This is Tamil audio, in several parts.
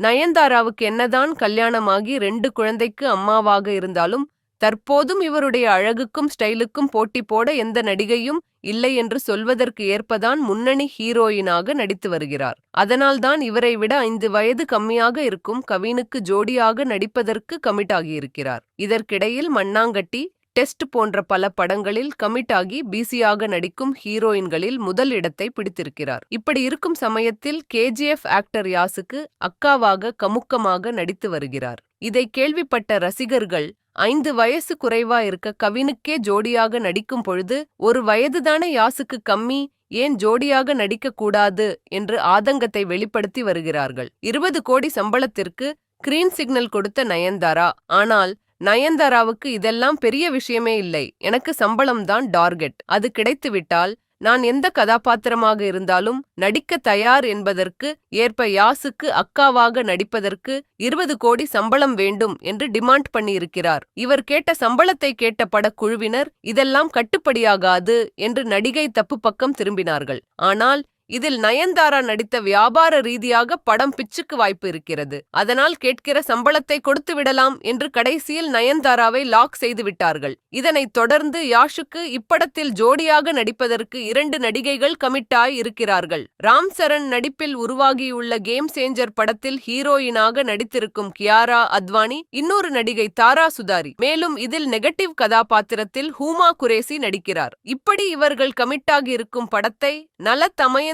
நயன்தாராவுக்கு என்னதான் கல்யாணமாகி ரெண்டு குழந்தைக்கு அம்மாவாக இருந்தாலும் தற்போதும் இவருடைய அழகுக்கும் ஸ்டைலுக்கும் போட்டி போட எந்த நடிகையும் இல்லை என்று சொல்வதற்கு ஏற்பதான் முன்னணி ஹீரோயினாக நடித்து வருகிறார். அதனால்தான் இவரை விட ஐந்து வயது கம்மியாக இருக்கும் கவினுக்கு ஜோடியாக நடிப்பதற்கு கமிட் ஆகியிருக்கிறார். இதற்கிடையில் மண்ணாங்கட்டி டெஸ்ட் போன்ற பல படங்களில் கமிட் ஆகி பிஸியாக நடிக்கும் ஹீரோயின்களில் முதல் இடத்தை பிடித்திருக்கிறார். இப்படி இருக்கும் சமயத்தில் கேஜிஎஃப் ஆக்டர் யாசுக்கு அக்காவாக கமுக்கமாக நடித்து வருகிறார். இதை கேள்விப்பட்ட ரசிகர்கள் ஐந்து வயசு குறைவா இருக்க கவினுக்கே ஜோடியாக நடிக்கும் பொழுது ஒரு வயதுதானே யாசுக்கு கம்மி ஏன் ஜோடியாக நடிக்க கூடாது என்று ஆதங்கத்தை வெளிப்படுத்தி வருகிறார்கள். இருபது கோடி சம்பளத்திற்கு கிரீன் சிக்னல் கொடுத்த நயன்தாரா ஆனால் நயன்தாராவுக்கு இதெல்லாம் பெரிய விஷயமே இல்லை. எனக்கு சம்பளம்தான் டார்கெட். அது கிடைத்துவிட்டால் நான் எந்த கதாபாத்திரமாக இருந்தாலும் நடிக்க தயார் என்பதற்கு ஏற்ப யாசுக்கு அக்காவாக நடிப்பதற்கு இருபது கோடி சம்பளம் வேண்டும் என்று டிமாண்ட் பண்ணியிருக்கிறார். இவர் கேட்ட சம்பளத்தை கேட்ட படக்குழுவினர் இதெல்லாம் கட்டுப்படியாகாது என்று நடிகை தப்பு பக்கம் திரும்பினார்கள். ஆனால் இதில் நயன்தாரா நடித்த வியாபார ரீதியாக படம் பிச்சுக்கு வாய்ப்பு இருக்கிறது. அதனால் கேட்கிற சம்பளத்தை கொடுத்து விடலாம் என்று கடைசியில் நயன்தாராவை லாக் செய்து விட்டார்கள். இதனைத் தொடர்ந்து யாஷுக்கு இப்படத்தில் ஜோடியாக நடிப்பதற்கு இரண்டு நடிகைகள் கமிட்டாய் இருக்கிறார்கள். ராம் சரண் நடிப்பில் உருவாகியுள்ள கேம் சேஞ்சர் படத்தில் ஹீரோயினாக நடித்திருக்கும் கியாரா அத்வானி இன்னொரு நடிகை தாரா சுதாரி. மேலும் இதில் நெகட்டிவ் கதாபாத்திரத்தில் ஹூமா குரேசி நடிக்கிறார். இப்படி இவர்கள் கமிட்டாகி இருக்கும் படத்தை நல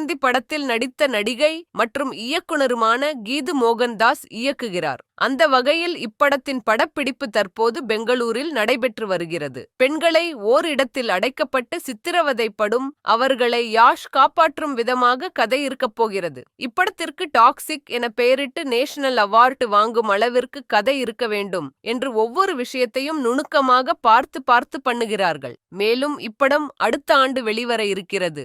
தமயந்தி படத்தில் நடித்த நடிகை மற்றும் இயக்குனருமான கீது மோகன்தாஸ் இயக்குகிறார். அந்த வகையில் இப்படத்தின் படப்பிடிப்பு தற்போது பெங்களூரில் நடைபெற்று வருகிறது. பெண்களை ஓரிடத்தில் அடைக்கப்பட்டு சித்திரவதைப்படும் அவர்களை யாஷ் காப்பாற்றும் விதமாக கதை இருக்கப் போகிறது. இப்படத்திற்கு டாக்ஸிக் என பெயரிட்டு நேஷனல் அவார்டு வாங்கும் அளவிற்கு கதை இருக்க வேண்டும் என்று ஒவ்வொரு விஷயத்தையும் நுணுக்கமாக பார்த்து பார்த்து பண்ணுகிறார்கள். மேலும் இப்படம் அடுத்த ஆண்டு வெளிவர இருக்கிறது.